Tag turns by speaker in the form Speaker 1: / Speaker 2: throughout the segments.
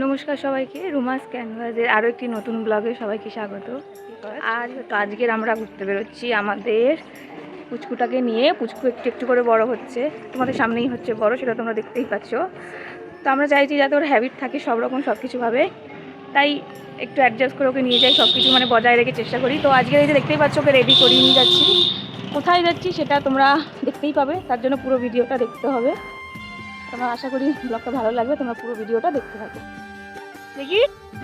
Speaker 1: নমস্কার সবাইকে, রুমাস ক্যানভাসের আরও একটি নতুন ব্লগে সবাইকে স্বাগত। আর তো আজকের আমরা ঘুরতে বেরোচ্ছি আমাদের পুচকুটাকে নিয়ে। পুচকু একটু একটু করে বড় হচ্ছে, তোমাদের সামনেই হচ্ছে বড়, সেটা তোমরা দেখতেই পাচ্ছ। তো আমরা চাইছি যাতে ওর হ্যাবিট থাকে সব রকম সব কিছুভাবে তাই একটু অ্যাডজাস্ট করে ওকে নিয়ে যাই সব কিছু মানে বজায় রেখে চেষ্টা করি। তো আজকে এই যে দেখতেই পাচ্ছ, ওকে রেডি করিয়ে নিয়ে যাচ্ছি। কোথায় যাচ্ছি সেটা তোমরা দেখতেই পাবে, তার জন্য পুরো ভিডিওটা দেখতে হবে। তোমরা আশা করি ব্লগটা ভালো লাগবে, তোমরা পুরো ভিডিওটা দেখতে থাকো। দেখি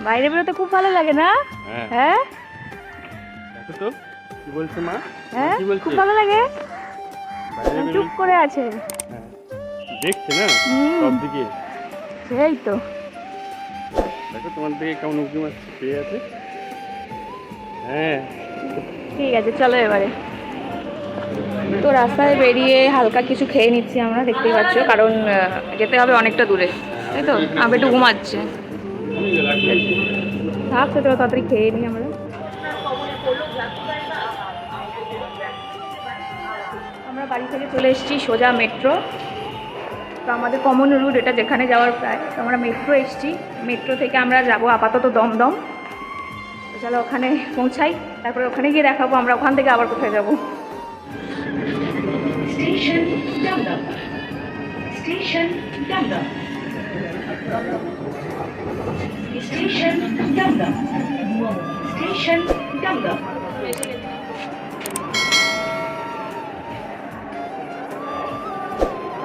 Speaker 1: বাইরে বেরোতে খুব ভালো লাগে না?
Speaker 2: হ্যাঁ।
Speaker 1: হ্যাঁ?
Speaker 2: দেখো তো কি বলছে মা?
Speaker 1: হ্যাঁ?
Speaker 2: কি বলছে?
Speaker 1: খুব ভালো লাগে?
Speaker 2: বাইরে
Speaker 1: চুপ করে আছে।
Speaker 2: হ্যাঁ। দেখছে না। সব দিকে?
Speaker 1: সেই তো।
Speaker 2: দেখো তোমার দিকে কেমন উঁকি মারছে পেয়ে আছে। হ্যাঁ।
Speaker 1: ঠিক আছে চলো এবারে। তো রাস্তায় বেরিয়ে হালকা কিছু খেয়ে নিচ্ছি আমরা দেখতেই পাচ্ছ কারণ যেতে হবে অনেকটা দূরে। তাই তো? আমি একটু ঘুমাচ্ছে। থাক তো তাড়াতাড়ি খেয়ে নিই আমরা আমরা বাড়ি থেকে চলে এসেছি সোজা মেট্রো। তো আমাদের কমন রুট এটা যেখানে যাওয়ার প্রায়। তো আমরা মেট্রো এসেছি। মেট্রো থেকে আমরা যাব আপাতত দমদম। তো চলো ওখানে পৌঁছাই। তারপরে ওখানে গিয়ে দেখাবো আমরা ওখান থেকে আবার কোথায় যাব।
Speaker 3: Station Dum-Dum. Station Dum-Dum.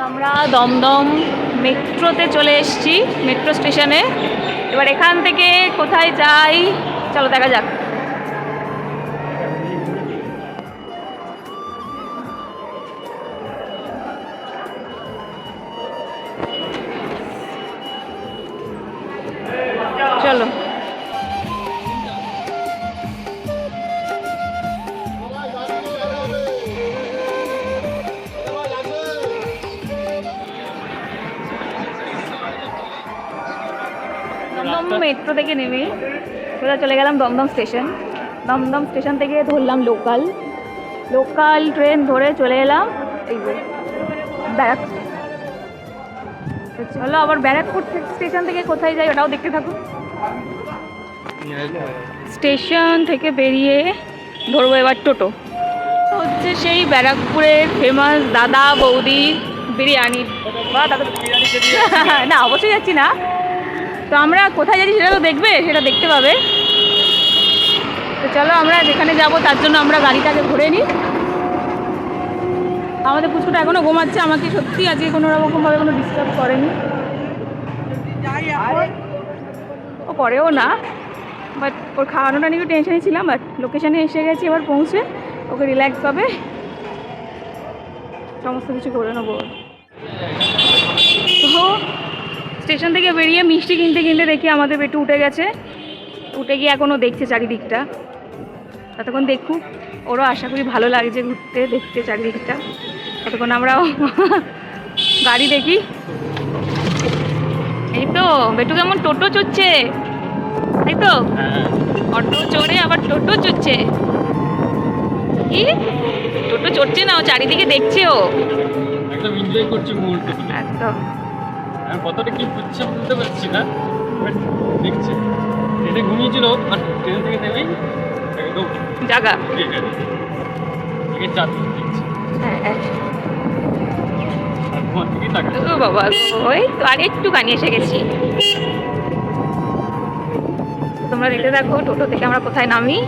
Speaker 1: আমরা দমদম মেট্রোতে চলে এসেছি, মেট্রো স্টেশনে। এবার এখান থেকে কোথায় যাই, চলো দেখা যাক। মেট্রো থেকে নেমে সোজা চলে গেলাম? দমদম স্টেশন দমদম স্টেশন থেকে ধরলাম লোকাল লোকাল ট্রেন ধরে চলে এলাম। এই যে ব্যারাকপুর চলো আবার ব্যারাকপুর স্টেশন থেকে কোথায় যাই ওটাও দেখতে থাকো। স্টেশন থেকে বেরিয়ে ধরবো এবার টোটো। হচ্ছে সেই ব্যারাকপুরের ফেমাস দাদা বৌদি বিরিয়ানি। বা দাদা না অবশ্যই যাচ্ছি না। তো আমরা কোথায় যাচ্ছি সেটা তো দেখবে সেটা দেখতে পাবে। তো চলো আমরা যেখানে যাব তার জন্য আমরা গাড়িটাকে ঘুরে নিই। আমাদের পুচকুটা এখনও ঘুমাচ্ছে আমাকে সত্যি আজকে কোনো রকমভাবে কোনো ডিস্টার্ব করেনি। ও করেও না। বাট ওর খাওয়ানোটা নিয়ে টেনশনে ছিলাম বাট লোকেশানে এসে গেছি এবার পৌঁছে। ওকে রিল্যাক্স হবে সমস্ত কিছু করে নেব। স্টেশন থেকে বেরিয়ে মিষ্টি কিনতে কিনতে দেখি আমাদের পেটু উঠে গেছে। উঠে গিয়ে এখনও দেখছে চারিদিকটা। ততক্ষণ দেখুক ওরও আশা করি ভালো লাগছে ঘুরতে দেখতে চারিদিকটা। ততক্ষণ আমরাও গাড়ি দেখি। এই তো বেটু কেমন? টোটো চড়ছে? তাই তো অটো চড়ে আবার টোটো চড়ছে। কি? টোটো চড়ছে না ও চারিদিকে দেখছে ও।
Speaker 2: একদম এনজয় করছে
Speaker 1: একদম।
Speaker 2: আমি কতটা কি বুঝছে বুঝতে পারছি না বাট দেখছে। ট্রেনে ঘুমিয়েছিল আর ট্রেন থেকে নেমেই একদম
Speaker 1: জাগা।
Speaker 2: ঠিক আছে। চাঁদ দেখছে।
Speaker 1: হ্যাঁ হ্যাঁ। ও বাবা ওই তো আর একটুখানি এসে গেছি। তোমরা দেখতে থাকো টোটো থেকে আমরা কোথায় নামি?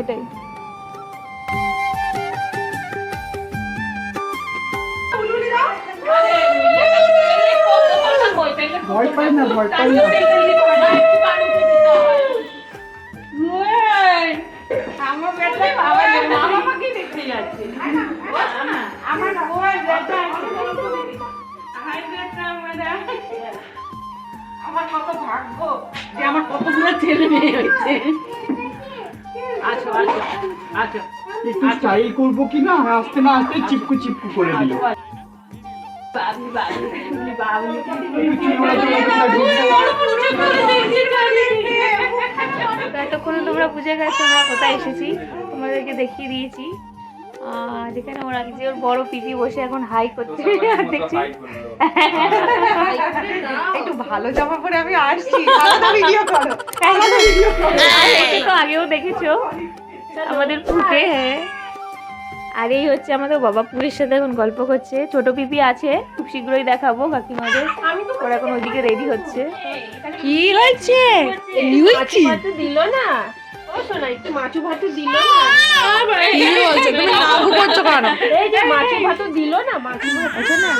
Speaker 1: এটাই।
Speaker 4: ভয় পাই না ভয় পাই না।
Speaker 5: আমার কত ভাগ্য। যে আমার কতগুলো ছেলে মেয়ে হয়েছে। আচ্ছা আচ্ছা আচ্ছা
Speaker 4: একটু স্টাইল করব কি না আসতে না আসতে চিপকু চিপকু করে দিল।
Speaker 5: বাবলি বাবলি বাবলি
Speaker 1: এতক্ষণ তোমরা বুঝে গেছো আমরা কোথায় এসেছি তোমাদেরকে দেখিয়ে দিয়েছি। আর এখানে ওর আগে যে ওর বড় পিপি বসে এখন হাই করছে। আর দেখছি।
Speaker 5: একটু ভালো জামা পরে আমি আসছি ভিডিও করো করো।
Speaker 1: আর একে তো আগেও দেখেছ। আমাদের ফুটে হ্যাঁ আর এই হচ্ছে আমাদের বাবা পুরের সাথে এখন গল্প করছে ছোট পিপি আছে খুব শীঘ্রই দেখাবো কাকিমাদের ওরা এখন ওইদিকে রেডি হচ্ছে
Speaker 5: কি হয়েছে
Speaker 1: দিল না ও শোনা একটু মাছু ভাতু দিল
Speaker 5: কি বলছো তুমি লাগু করছ কেন
Speaker 1: এই যে মাছু ভাতু দিল না মাছু ভাতু না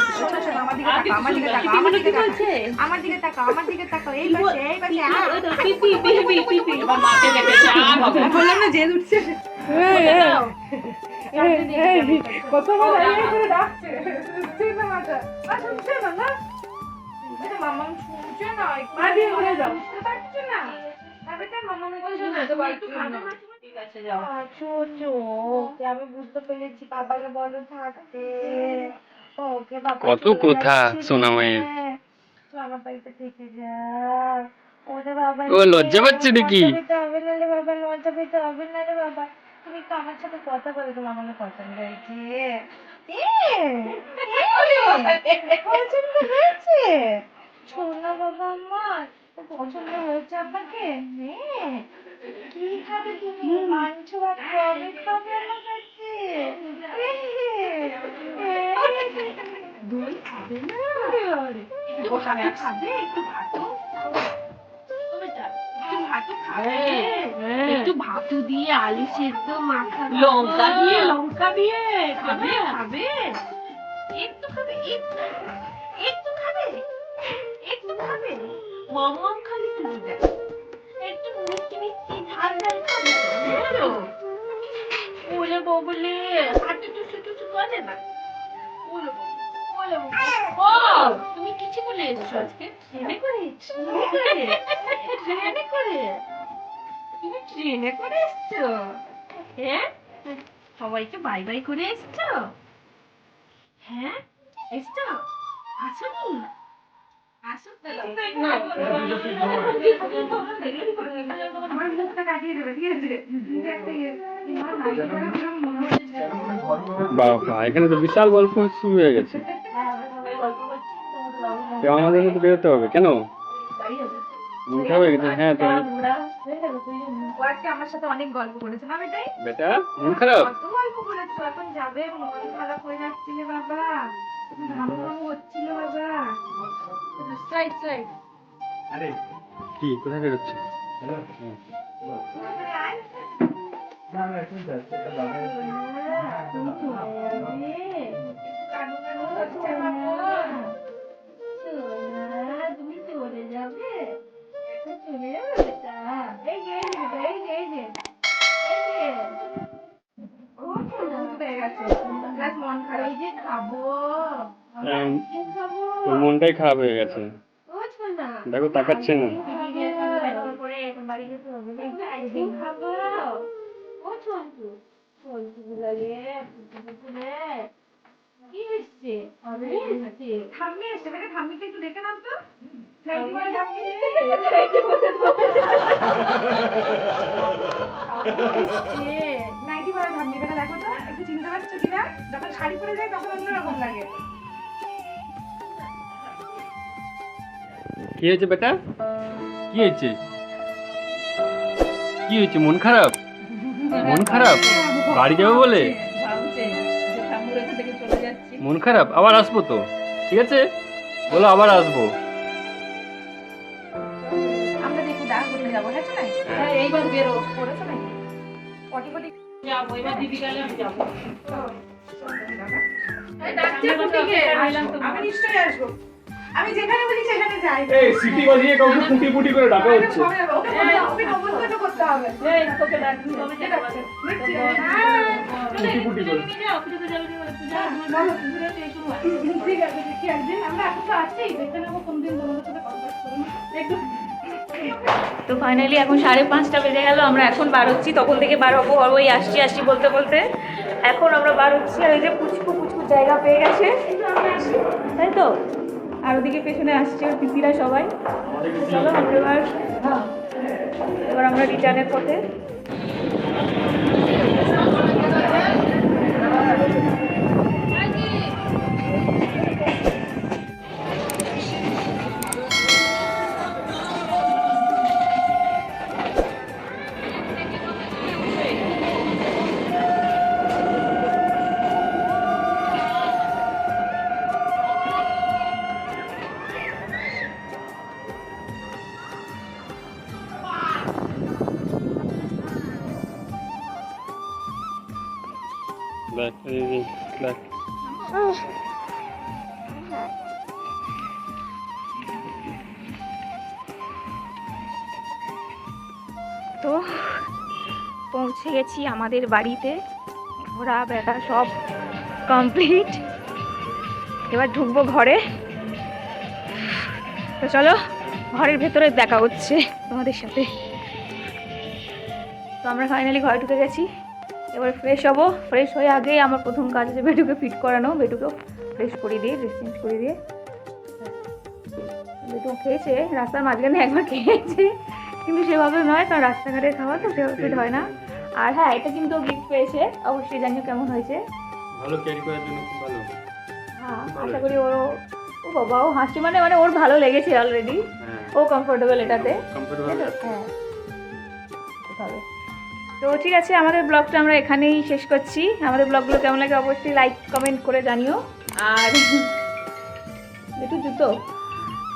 Speaker 5: আমার দিকে তাকাও আমার দিকে তাকাও আমার দিকে তাকাও আমার দিকে তাকাও আমার দিকে তাকাও এই পাশে এই পাশে
Speaker 1: পিপি পিপি পিপি
Speaker 5: এবার মাকে দেখেছে আর হবে বললাম না জেদ উঠছে আমি বুঝতে পেরেছি। বাবাকে বলো থাকতে। ওকে বাবা
Speaker 2: কত কথা সোনামায়ের।
Speaker 5: তো আমার যা। ওরে বাবা
Speaker 2: ও লজ্জা পাচ্ছে নাকি?
Speaker 5: বাবা লজ্জা পেতে হবে না রে বাবা। তুমি তো আমার সাথে কথা বলে তোমার আমার পছন্দ হয়েছে। পছন্দ হয়েছে? বাবা আমার পছন্দ হয়েছে আপনাকে? কি খাবে তুমি? মাংস ভাত কবে খাবে আমার কাছে? দুই খাবে না? খাবে একটু একটু ভাতু দিয়ে আলু সেদ্ধ মাখা লঙ্কা দিয়ে। লঙ্কা দিয়ে? খাবে? খাবে? একটু খাবে একটু একটু খাবে? একটু খাবে? মম খালি তুমি দেখ। একটু মিষ্টি মিষ্টি ঝাল ঝাল খাবে? ওরে ববলে হাঁটু টুসু টুসু করে না। বাবা, ওরে তুমি কিছু বলে এসছো আজকে? ট্রেনে করে ট্রেনে করে ট্রেনে করে তুমি ট্রেনে করে এসছো হ্যাঁ সবাইকে বাই বাই করে এসছো হ্যাঁ এসছো আসনি আসো আমার মুখটা কাটিয়ে দেবে ঠিক আছে
Speaker 2: বাবা এখানে তো বিশাল গল্প শুরু হয়ে গেছে আমাদের মধ্যে বেরোতে হবে কেন হয়ে গেছে হ্যাঁ তো
Speaker 5: আজকে আমার সাথে অনেক গল্প করেছে না বেটাই?
Speaker 2: বেটা মন খারাপ?
Speaker 5: কত গল্প করেছ? এখন যাবে মন খারাপ হয়ে যাচ্ছিল বাবা। ঘামু ঘামু হচ্ছিল বাবা। স্ট্রাইট স্ট্রাইট
Speaker 2: কি কোথায় বেরোচ্ছে?
Speaker 5: তুমি
Speaker 2: মনটাই খারাপ হয়ে গেছে। দেখো তাকাচ্ছে না।
Speaker 5: দেখে তো, একটু কিনা যখন শাড়ি পরে যায় তখন অন্যরকম লাগে।
Speaker 2: কি হয়েছে বেটা? কি হয়েছে? কি হয়েছে? মন খারাপ? মন খারাপ? বাড়ি যাব বলে? মন খারাপ? আবার আসব তো। ঠিক আছে? বলো আবার আসব।
Speaker 5: আমরা দেখি দাগ করতে যাব। চলে এইবার বেরো। পড়েছো নাকি? Potty potty.
Speaker 1: যাব এবার দিদি গেলে আমি যাব।
Speaker 5: আমি নিশ্চয়ই আসব। আমি যেখানে বলি সেখানে যাই।
Speaker 4: এই সিটি বাজিয়ে কাউকে পুটি পুটি করে ডাকা হচ্ছে।
Speaker 5: ওকে নমস্কার করতে হবে
Speaker 1: এই তোকে ডাকছি তবে যেতে পারছে
Speaker 4: পুটি পুটি করে।
Speaker 5: ঠিক আছে দেখি একদিন। আমরা এখন তো আছি দেখে নেব কোনদিন তোমাদের সাথে কন্ট্যাক্ট করব একটু
Speaker 1: তো ফাইনালি এখন সাড়ে পাঁচটা বেজে গেল আমরা এখন বার হচ্ছি। তখন থেকে বার হব আর ওই আসছি আসছি বলতে বলতে। এখন আমরা বার হচ্ছি আর এই যে পুচকু পুচকু জায়গা পেয়ে গেছে। তাই তো? আর ওদিকে পেছনে আসছে পিপিরা সবাই। চলো এবার এবার আমরা রিটার্নের পথে। তো পৌঁছে গেছি আমাদের বাড়িতে। ঘোরা বেড়া সব কমপ্লিট এবার ঢুকবো ঘরে। তো চলো, ঘরের ভেতরে দেখা হচ্ছে তোমাদের সাথে। তো আমরা ফাইনালি ঘরে ঢুকে গেছি। এবার ফ্রেশ হব। ফ্রেশ হয়ে আগেই আমার প্রথম কাজ আছে বেটুকে ফিট করানো। বেটুকেও ফ্রেশ করে দিয়ে ড্রেস চেঞ্জ করে দিয়ে। বেটু খেয়েছে, রাস্তার মাঝখানে একবার খেয়েছে। কিন্তু সেভাবে নয় কারণ রাস্তাঘাটে খাওয়া তো সেভাবে ফিট হয় না। আর হ্যাঁ এটা কিন্তু গিফট পেয়েছে। অবশ্যই জানিও কেমন হয়েছে।
Speaker 2: ভালো ক্যারি করার জন্য খুব ভালো।
Speaker 1: হ্যাঁ আশা করি ও ও বাবা ও হাসি মানে মানে ওর ভালো লেগেছে অলরেডি
Speaker 2: হ্যাঁ।
Speaker 1: ও কমফোর্টেবল এটাতে? হ্যাঁ। তো ঠিক আছে আমাদের ব্লগটা আমরা এখানেই শেষ করছি। আমাদের ব্লগগুলো কেমন লাগে অবশ্যই লাইক কমেন্ট করে জানিও। আর একটু জুতো।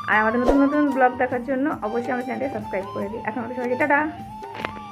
Speaker 1: আর আমাদের নতুন নতুন ব্লগ দেখার জন্য অবশ্যই আমার চ্যানেলটা সাবস্ক্রাইব করে দিই এখন আমাদের সবাইকে টাটা!